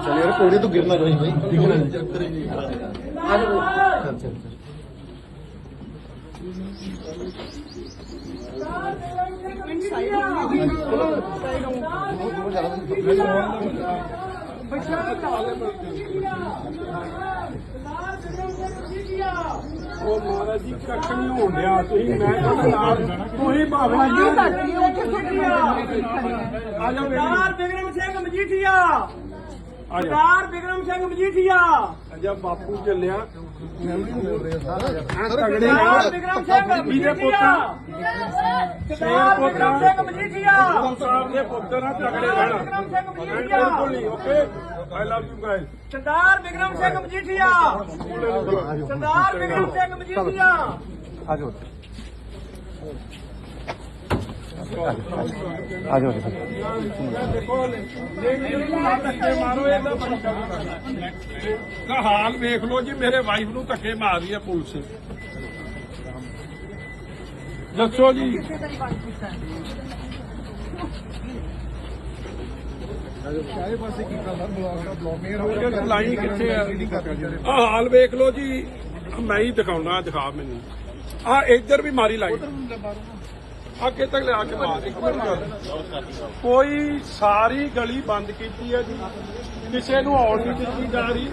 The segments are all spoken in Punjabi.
चल यार कोड़ी तो गिरना कहीं भाई दिखना नहीं चल चल चल ਉਹ ਮਹਾਰਾਜ ਜੀ ਕੱਖ ਨਹੀਂ ਹੋਣ ਡਿਆ। ਤੁਸੀਂ ਮੈਂ ਤੁਹਾਡੇ ਨਾਲ ਤੁਸੀਂ ਭਾਵੇਂ ਜੀ ਆ ਜਾਓ ਬੇਟੀ ਸਰਦਾਰ ਵਿਕਰਮ ਸਿੰਘ ਮਜੀਠੀਆ। ਸਰਦਾਰ ਵਿਕਰਮ ਸਿੰਘ ਮਜੀਠੀਆ। ਅਜਾ ਬਾਪੂ ਚੱਲਿਆ। ਤਗੜੇ ਸਰਦਾਰ ਵਿਕਰਮ ਸਿੰਘ ਮਜੀਠੀਆ। ਸਰਦਾਰ ਵਿਕਰਮ ਸਿੰਘ ਮਜੀਠੀਆ। ਸਾਹਿਬ ਦੇ ਪੁੱਤਰ ਆ ਤਗੜੇ ਰਹਿਣਾ ਵਿਕਰਮ ਸਿੰਘ ਮਜੀਠੀਆ। ਬਿਲਕੁਲ ਨਹੀਂ okay? I love you guys Sardar Vikram Singh Majithia. Sardar Vikram Singh Majithia. आ ਆ ਜਾਓ ਦਾ ਹਾਲ ਵੇਖ ਲਓ ਜੀ ਮੇਰੇ ਵਾਈਫ ਨੂੰ ਧੱਕੇ ਮਾਰ ਰਹੀ ਹੈ ਪੁਲਿਸ। ਦੱਸੋ ਜੀ। ਸਾਰੇ ਹਾਲ ਵੇਖ ਲਓ ਜੀ ਮੈਂ ਹੀ ਦਿਖਾਉਣਾ ਦਿਖਾ ਮੈਨੂੰ। ਆ ਇੱਧਰ ਵੀ ਮਾਰੀ ਲਾਈ ਅੱਗੇ ਤੱਕ ਲਿਆ ਕੇ ਮਾਰ ਇੱਕ ਮਿੰਟ ਗੱਲ ਕੋਈ ਸਾਰੀ ਗਲੀ ਬੰਦ ਕੀਤੀ ਹੈ ਜੀ। ਕਿਸੇ ਨੂੰ ਆਉਣ ਨਹੀਂ ਦਿੱਤੀ ਜਾ ਰਹੀ।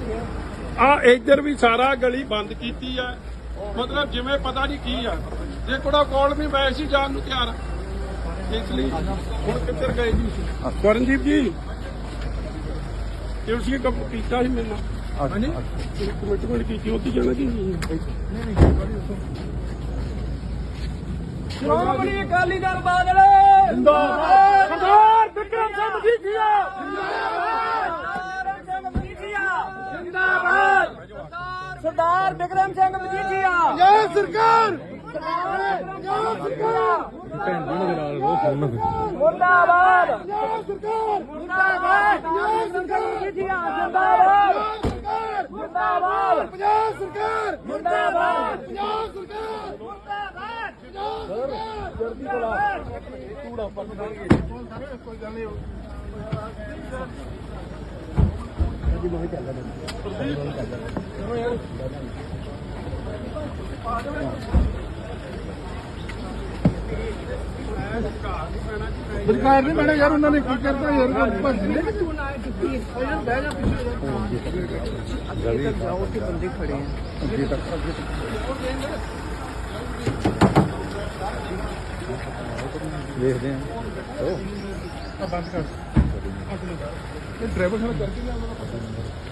ਆ ਇੱਧਰ ਵੀ ਸਾਰਾ ਗਲੀ ਬੰਦ ਕੀਤੀ ਹੈ। ਮਤਲਬ ਜਿਵੇਂ ਪਤਾ ਨਹੀਂ ਕੀ ਆ। ਜੇ ਕੋੜਾ ਕੋਲ ਵੀ ਮੈਂ ਸੀ ਜਾਣ ਨੂੰ ਤਿਆਰ। ਇਸ ਲਈ ਹੁਣ ਕਿੱਧਰ ਗਏ ਜੀ? ਕਰਨਜੀਤ ਜੀ ਤੁਸੀਂ ਕੰਮ ਕੀਤਾ ਸੀ ਮੈਨੂੰ ਹਾਂਜੀ? ਕਮਿਟਮੈਂਟ ਕੀਤੀ ਉੱਥੇ ਜਾਣਾ ਕਿ? ਸ਼੍ਰੋਮਣੀ ਅਕਾਲੀ ਦਲ ਬਾਦਲ ਜਿੰਦਾਬਾਦ ਸਰਦਾਰ ਵਿਕਰਮ ਸਿੰਘ ਮਜੀਠੀਆ ਜਿੰਦਾਬਾਦ ਸਰਦਾਰ ਵਿਕਰਮ ਸਿੰਘ ਮਜੀਠੀਆ ਜੈ ਸਰਕਾਰ ਭੈਣ ਜੀ ਦੇ ਨਾਲ ਰੋ ਫੋਨ ਨਾ ਮੁਰਦਾਬਾਦ ਜੈ ਸਰਕਾਰ ਮੁਰਦਾਬਾਦ ਜੈ ਸਰਕਾਰ ਮਜੀਠੀਆ ਜਿੰਦਾਬਾਦ ਮੁਰਦਾਬਾਦ ਪੰਜਾਬ ਸਰਕਾਰ ਮੁਰਦਾਬਾਦ ਸਰ ਨਹੀਂ ਸਰਕਾਰ ਮੈਡਮ ਯਾਰ ਉਹਨਾਂ ਨੇ ਕੀ ਕਰਤਾ ਯਾਰ ਭੱਜ ਲੈ ਤੂੰ ਨਾ ਡਿਪਟੀ ਇਹਨਾਂ ਬਹਿ ਜਾ ਪਿੱਛੇ ਜਾ ਅੱਗੇ ਜਾਓ ਕਿ ਬੰਦੇ ਖੜੇ ਆ ਅੱਗੇ ਤੱਕ ਅੱਗੇ ਤੱਕ। ਦੇਖਦੇ ਹਾਂ। ਬੰਦ ਕਰ। ਇਹ ਡਰਾਈਵਰ ਸਾਡਾ ਕਰਕੇ ਲਿਆਉਣਾ